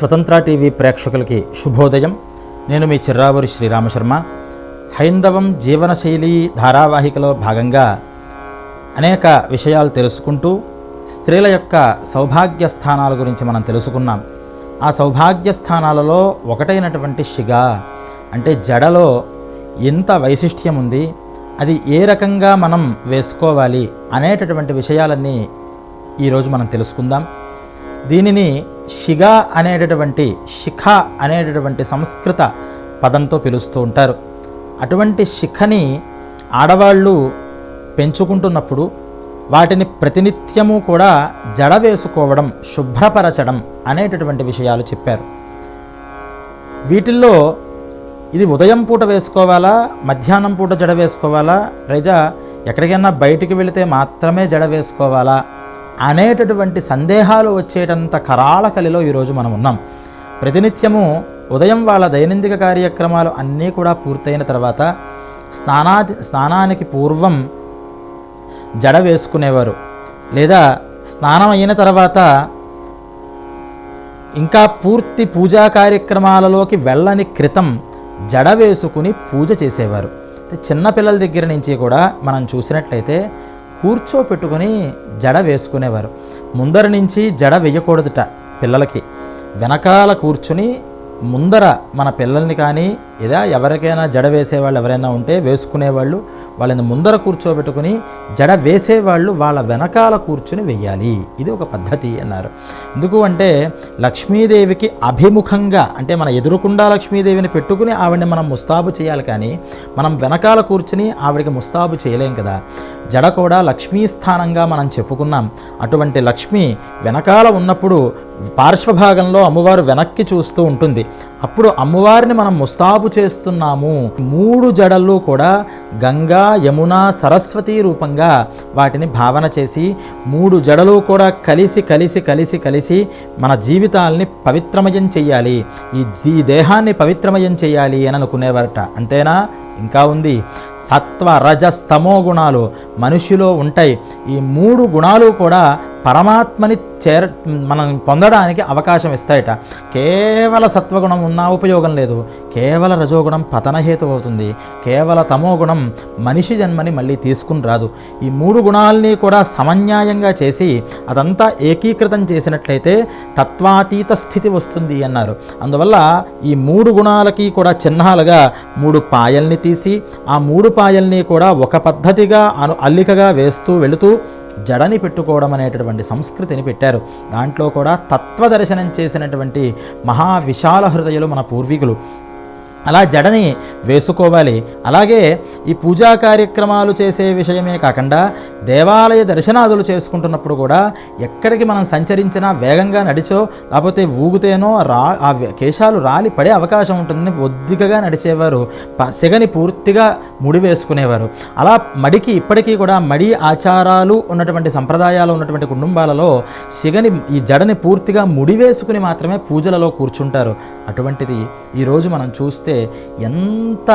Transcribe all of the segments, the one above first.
స్వతంత్ర టీవీ ప్రేక్షకులకి శుభోదయం. నేను మీ చిర్రావూరి శ్రీరామశర్మ. హైందవం జీవనశైలి ధారావాహికలో భాగంగా అనేక విషయాలు తెలుసుకుంటూ స్త్రీల యొక్క సౌభాగ్య స్థానాల గురించి మనం తెలుసుకున్నాం. ఆ సౌభాగ్య స్థానాలలో ఒకటైనటువంటి శిగ అంటే జడలో ఎంత వైశిష్ట్యం ఉంది అది ఏ రకంగా మనం వేసుకోవాలి అనేటటువంటి విషయాలన్నీ ఈరోజు మనం తెలుసుకుందాం. దీనిని షిగా అనేటటువంటి శిఖ అనేటటువంటి సంస్కృత పదంతో పిలుస్తూ ఉంటారు. అటువంటి శిఖని ఆడవాళ్ళు పెంచుకుంటున్నప్పుడు వాటిని ప్రతినిత్యము కూడా జడ వేసుకోవడం శుభ్రపరచడం అనేటటువంటి విషయాలు చెప్పారు. వీటిల్లో ఇది ఉదయం పూట వేసుకోవాలా మధ్యాహ్నం పూట జడ వేసుకోవాలా రైజా ఎక్కడికైనా బయటికి వెళితే మాత్రమే జడ వేసుకోవాలా అనేటటువంటి సందేహాలు వచ్చేటంత కరాళ కలిలో ఈరోజు మనం ఉన్నాం. ప్రతినిత్యము ఉదయం వాళ్ళ దైనందిక కార్యక్రమాలు అన్నీ కూడా పూర్తయిన తర్వాత స్నానా స్నానానికి పూర్వం జడ వేసుకునేవారు. లేదా స్నానం అయిన తర్వాత ఇంకా పూర్తి పూజా కార్యక్రమాలలోకి వెళ్ళని క్రితం జడ వేసుకుని పూజ చేసేవారు. చిన్నపిల్లల దగ్గర నుంచి కూడా మనం చూసినట్లయితే కూర్చోపెట్టుకొని జడ వేసుకునేవారు. ముందర నుంచి జడ వేయకూడదుట పిల్లలకి. వెనకాల కూర్చుని ముందర మన పిల్లల్ని కానీ ఇలా ఎవరికైనా జడ వేసేవాళ్ళు ఎవరైనా ఉంటే వేసుకునేవాళ్ళు వాళ్ళని ముందర కూర్చోబెట్టుకుని జడ వేసేవాళ్ళు వాళ్ళ వెనకాల కూర్చుని వెయ్యాలి. ఇది ఒక పద్ధతి అన్నారు. ఎందుకు అంటే లక్ష్మీదేవికి అభిముఖంగా అంటే మన ఎదురుకుండా లక్ష్మీదేవిని పెట్టుకుని ఆవిడని మనం ముస్తాబు చేయాలి కానీ మనం వెనకాల కూర్చుని ఆవిడకి ముస్తాబు చేయలేం కదా. జడ కూడా లక్ష్మీ స్థానంగా మనం చెప్పుకున్నాం. అటువంటి లక్ష్మి వెనకాల ఉన్నప్పుడు పార్శ్వభాగంలో అమ్మవారు వెనక్కి చూస్తూ ఉంటుంది. అప్పుడు అమ్మవారిని మనం ముస్తాబు చేస్తున్నాము. మూడు జడలు కూడా గంగా యమున సరస్వతి రూపంగా వాటిని భావన చేసి మూడు జడలు కూడా కలిసి కలిసి కలిసి కలిసి మన జీవితాల్ని పవిత్రమయం చెయ్యాలి ఈ జీ దేహాన్ని పవిత్రమయం చేయాలి అని అనుకునేవారట. అంతేనా? ఇంకా ఉంది. సత్వ రజస్తమో గుణాలు మనిషిలో ఉంటాయి. ఈ మూడు గుణాలు కూడా పరమాత్మని చేర మనం పొందడానికి అవకాశం ఇస్తాయట. కేవల సత్వగుణం ఉన్నా ఉపయోగం లేదు. కేవల రజోగుణం పతనహేతు అవుతుంది కేవల తమో గుణం మనిషి జన్మని మళ్ళీ తీసుకుని రాదు. ఈ మూడు గుణాలని కూడా సమన్యాయంగా చేసి అదంతా ఏకీకృతం చేసినట్లయితే తత్వాతీత స్థితి వస్తుంది అన్నారు. అందువల్ల ఈ మూడు గుణాలకి కూడా చిహ్నాలుగా మూడు పాయల్ని తీసి ఆ మూడు పాయల్ని కూడా ఒక పద్ధతిగా అను అల్లికగా వేస్తూ వెళుతూ జడని పెట్టుకోవడం అనేటటువంటి సంస్కృతిని పెట్టారు. దాంట్లో కూడా తత్వదర్శనం చేసినటువంటి మహా విశాల హృదయులు మన పూర్వీకులు. అలా జడని వేసుకోవాలి. అలాగే ఈ పూజా కార్యక్రమాలు చేసే విషయమే కాకుండా దేవాలయ దర్శనాదులు చేసుకుంటున్నప్పుడు కూడా ఎక్కడికి మనం సంచరించినా వేగంగా నడిచో లేకపోతే ఊగుతేనో రా ఆ కేశాలు రాలి పడే అవకాశం ఉంటుందని ఒద్దికగా నడిచేవారు. సెగని పూర్తిగా ముడి వేసుకునేవారు. అలా మడికి ఇప్పటికీ కూడా మడి ఆచారాలు ఉన్నటువంటి సంప్రదాయాలు ఉన్నటువంటి కుటుంబాలలో సిగని ఈ జడని పూర్తిగా ముడి వేసుకుని మాత్రమే పూజలలో కూర్చుంటారు. అటువంటిది ఈరోజు మనం చూస్తే చూస్తే ఎంత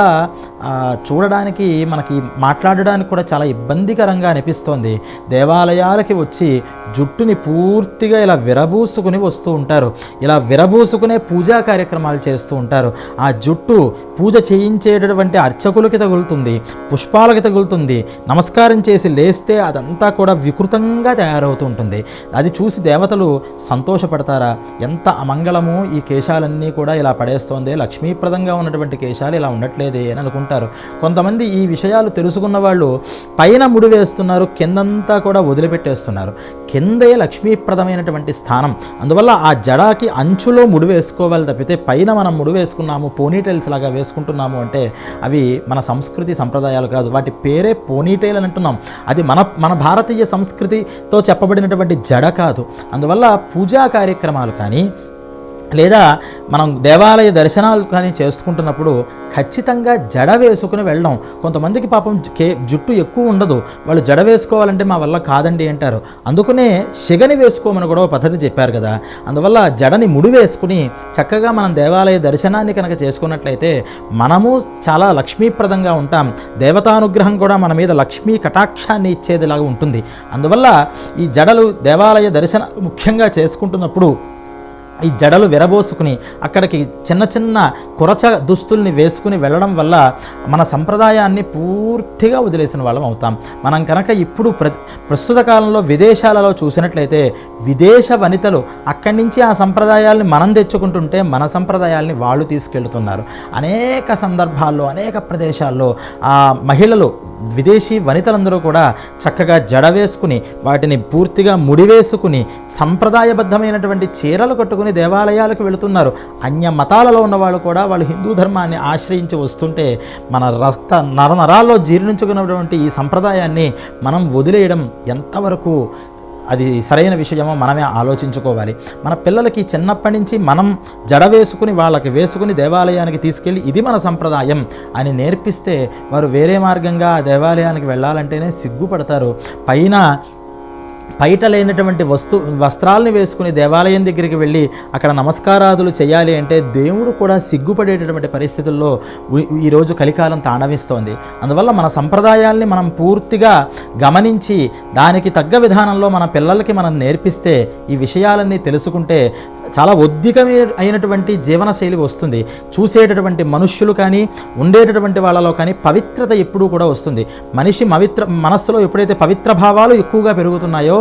చూడడానికి మనకి మాట్లాడడానికి కూడా చాలా ఇబ్బందికరంగా అనిపిస్తోంది. దేవాలయాలకి వచ్చి జుట్టుని పూర్తిగా ఇలా విరబూసుకుని వస్తూ ఉంటారు. ఇలా విరబూసుకునే పూజా కార్యక్రమాలు చేస్తూ ఉంటారు. ఆ జుట్టు పూజ చేయించేటటువంటి అర్చకులకి తగులుతుంది పుష్పాలకి తగులుతుంది. నమస్కారం చేసి లేస్తే అదంతా కూడా వికృతంగా తయారవుతూ ఉంటుంది. అది చూసి దేవతలు సంతోషపడతారా? ఎంత అమంగళము ఈ కేశాలన్నీ కూడా ఇలా పడేస్తోంది. లక్ష్మీప్రదంగా ఉన్నటువంటి కేశాలు ఇలా ఉండట్లేదే అని అనుకుంటారు. కొంతమంది ఈ విషయాలు తెలుసుకున్న వాళ్ళు పైన ముడి వేస్తున్నారు కిందంతా కూడా వదిలిపెట్టేస్తున్నారు. కిందే లక్ష్మీప్రదమైనటువంటి స్థానం. అందువల్ల ఆ జడాకి అంచులో ముడి వేసుకోవాలి తప్పితే పైన మనం ముడి వేసుకున్నాము పోనీటైల్స్ లాగా వేసుకుంటున్నాము అంటే అవి మన సంస్కృతి సంప్రదాయాలు కాదు. వాటి పేరే పోనీటైల్ అని అంటున్నాం. అది మన మన భారతీయ సంస్కృతితో చెప్పబడినటువంటి జడ కాదు. అందువల్ల పూజా కార్యక్రమాలు కానీ లేదా మనం దేవాలయ దర్శనాలు కానీ చేసుకుంటున్నప్పుడు ఖచ్చితంగా జడ వేసుకుని వెళ్ళడం. కొంతమందికి పాపం కే జుట్టు ఎక్కువ ఉండదు. వాళ్ళు జడ వేసుకోవాలంటే మా వల్ల కాదండి అంటారు. అందుకనే శిగని వేసుకోమని కూడా పద్ధతి చెప్పారు కదా. అందువల్ల జడని ముడి వేసుకుని చక్కగా మనం దేవాలయ దర్శనాన్ని కనుక చేసుకున్నట్లయితే మనము చాలా లక్ష్మీప్రదంగా ఉంటాం. దేవతానుగ్రహం కూడా మన మీద లక్ష్మీ కటాక్షాన్ని ఇచ్చేదిలాగా ఉంటుంది. అందువల్ల ఈ జడలు దేవాలయ దర్శన ముఖ్యంగా చేసుకుంటున్నప్పుడు ఈ జడలు విరబోసుకుని అక్కడికి చిన్న చిన్న కురచ దుస్తుల్ని వేసుకుని వెళ్ళడం వల్ల మన సంప్రదాయాన్ని పూర్తిగా వదిలేసిన వాళ్ళం అవుతాం. మనం కనుక ఇప్పుడు ప్ర ప్రస్తుత కాలంలో విదేశాలలో చూసినట్లయితే విదేశ వనితలు అక్కడి నుంచి ఆ సంప్రదాయాల్ని మనం తెచ్చుకుంటుంటే మన సంప్రదాయాల్ని వాళ్ళు తీసుకెళ్తున్నారు. అనేక సందర్భాల్లో అనేక ప్రదేశాల్లో ఆ మహిళలు విదేశీ వనితలందరూ కూడా చక్కగా జడ వేసుకుని వాటిని పూర్తిగా ముడివేసుకుని సంప్రదాయబద్ధమైనటువంటి చీరలు కట్టుకుని దేవాలయాలకు వెళుతున్నారు. అన్య మతాలలో ఉన్నవాళ్ళు కూడా వాళ్ళు హిందూ ధర్మాన్ని ఆశ్రయించి వస్తుంటే మన రక్త నరనరాల్లో జీర్ణించుకున్నటువంటి ఈ సంప్రదాయాన్ని మనం వదిలేయడం ఎంతవరకు అది సరైన విషయమో మనమే ఆలోచించుకోవాలి. మన పిల్లలకి చిన్నప్పటి నుంచి మనం జడ వేసుకుని వాళ్ళకి వేసుకుని దేవాలయానికి తీసుకెళ్ళి ఇది మన సంప్రదాయం అని నేర్పిస్తే వారు వేరే మార్గంగా దేవాలయానికి వెళ్ళాలంటేనే సిగ్గుపడతారు. పైన పైట లేనటువంటి వస్తు వస్త్రాలను వేసుకుని దేవాలయం దగ్గరికి వెళ్ళి అక్కడ నమస్కారాదులు చేయాలి అంటే దేవుడు కూడా సిగ్గుపడేటటువంటి పరిస్థితుల్లో ఈరోజు కలికాలం తాండవిస్తోంది. అందువల్ల మన సంప్రదాయాల్ని మనం పూర్తిగా గమనించి దానికి తగ్గ విధానంలో మన పిల్లలకి మనం నేర్పిస్తే ఈ విషయాలన్నీ తెలుసుకుంటే చాలా ఒద్దికమే అయినటువంటి జీవన శైలి వస్తుంది. చూసేటటువంటి మనుష్యులు కానీ ఉండేటటువంటి వాళ్ళలో కానీ పవిత్రత ఎప్పుడూ కూడా వస్తుంది. మనిషి మవిత్ర మనస్సులో ఎప్పుడైతే పవిత్ర భావాలు ఎక్కువగా పెరుగుతున్నాయో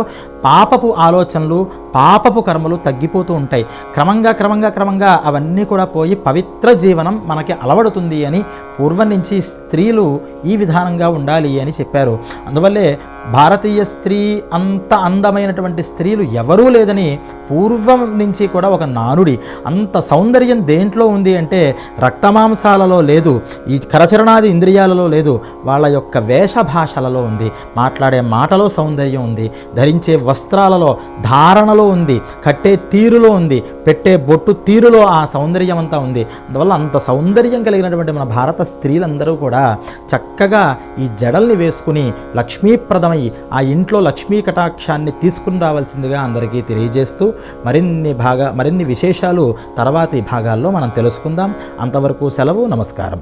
పాపపు ఆలోచనలు పాపపు కర్మలు తగ్గిపోతూ ఉంటాయి. క్రమంగా క్రమంగా క్రమంగా అవన్నీ కూడా పోయి పవిత్ర జీవనం మనకి అలవడుతుంది అని పూర్వం నుంచి స్త్రీలు ఈ విధానంగా ఉండాలి అని చెప్పారు. అందువల్లే భారతీయ స్త్రీ అంత అందమైనటువంటి స్త్రీలు ఎవరూ లేదని పూర్వం నుంచి కూడా ఒక నానుడి. అంత సౌందర్యం దేంట్లో ఉంది అంటే రక్తమాంసాలలో లేదు ఈ కరచరణాది ఇంద్రియాలలో లేదు వాళ్ళ యొక్క వేషభాషలలో ఉంది మాట్లాడే మాటలో సౌందర్యం ఉంది ధరించే వస్త్రాలలో ధారణలో ఉంది కట్టే తీరులో ఉంది పెట్టే బొట్టు తీరులో ఆ సౌందర్యం అంతా ఉంది. అందువల్ల అంత సౌందర్యం కలిగినటువంటి మన భారత స్త్రీలందరూ కూడా చక్కగా ఈ జడల్ని వేసుకుని లక్ష్మీప్రదమై ఆ ఇంట్లో లక్ష్మీ కటాక్షాన్ని తీసుకుని రావాల్సిందిగా అందరికీ తెలియజేస్తూ మరిన్ని భాగా మరిన్ని విశేషాలు తర్వాతి భాగాల్లో మనం తెలుసుకుందాం. అంతవరకు సెలవు నమస్కారం.